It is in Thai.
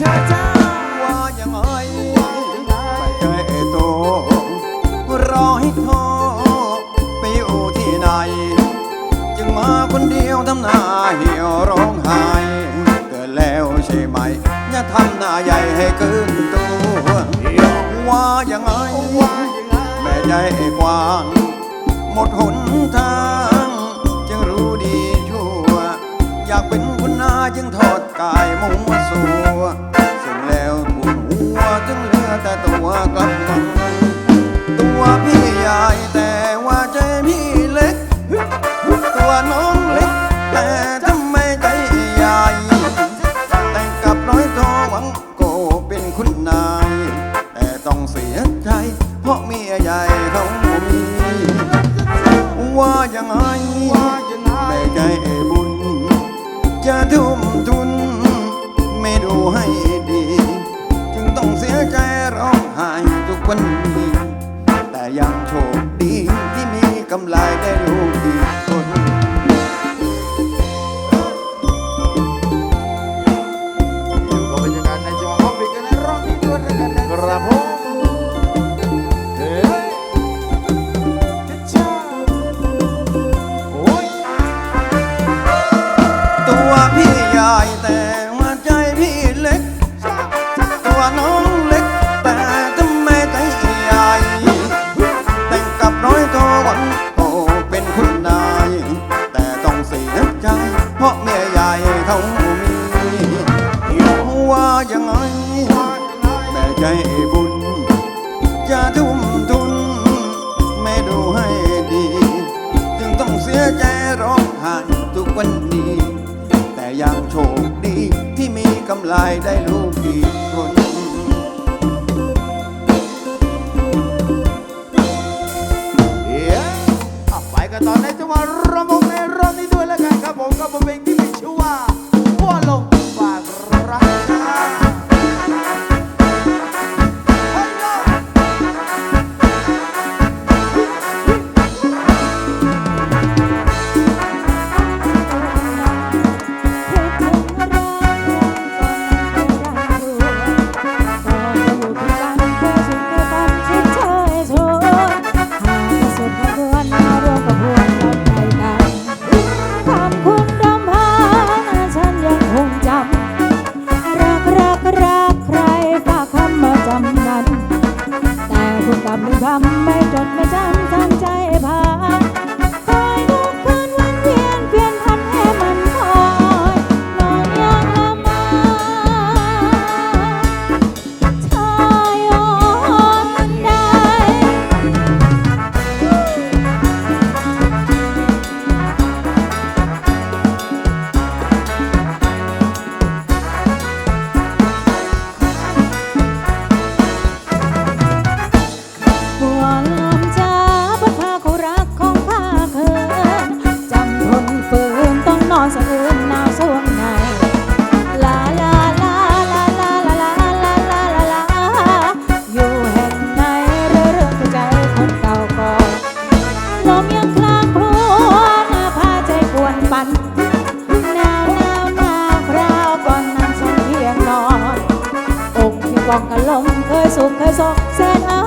ชาจ้าว่าอย่างอ้อยไปเจอไโตรอให้โทไปอยู่ที่ไหน จึงมาคนเดียวทำหน้าเหี่ยวร้องไห้เกิดแล้วใช่ไหม อย่าทำหน้าใหญ่ให้เกินตัวว่าอย่างอ้แม่ใหญ่กว้างหมด hồn thang ากเป็นคุณนาจึงทอดกายมัวสัวซึ่งแล้วปวดหัวจึงเหลือแต่ตัวกลับมาตัวพี่ใหญ่แต่ว่าใจพี่เล็ก ตัวน้องเล็ก แต่ทำไมใจใหญ่แต่งกับร้อยทอหวังโกเป็นคุณนาย แต่ต้องเสียใจ เพราะเมียใหญ่เขามี ว่ายังไงแม่ใจบุ จะทุ่มทุน 来ด้ อนอกที่องกะลมเคยสุขเคยสกแสนอา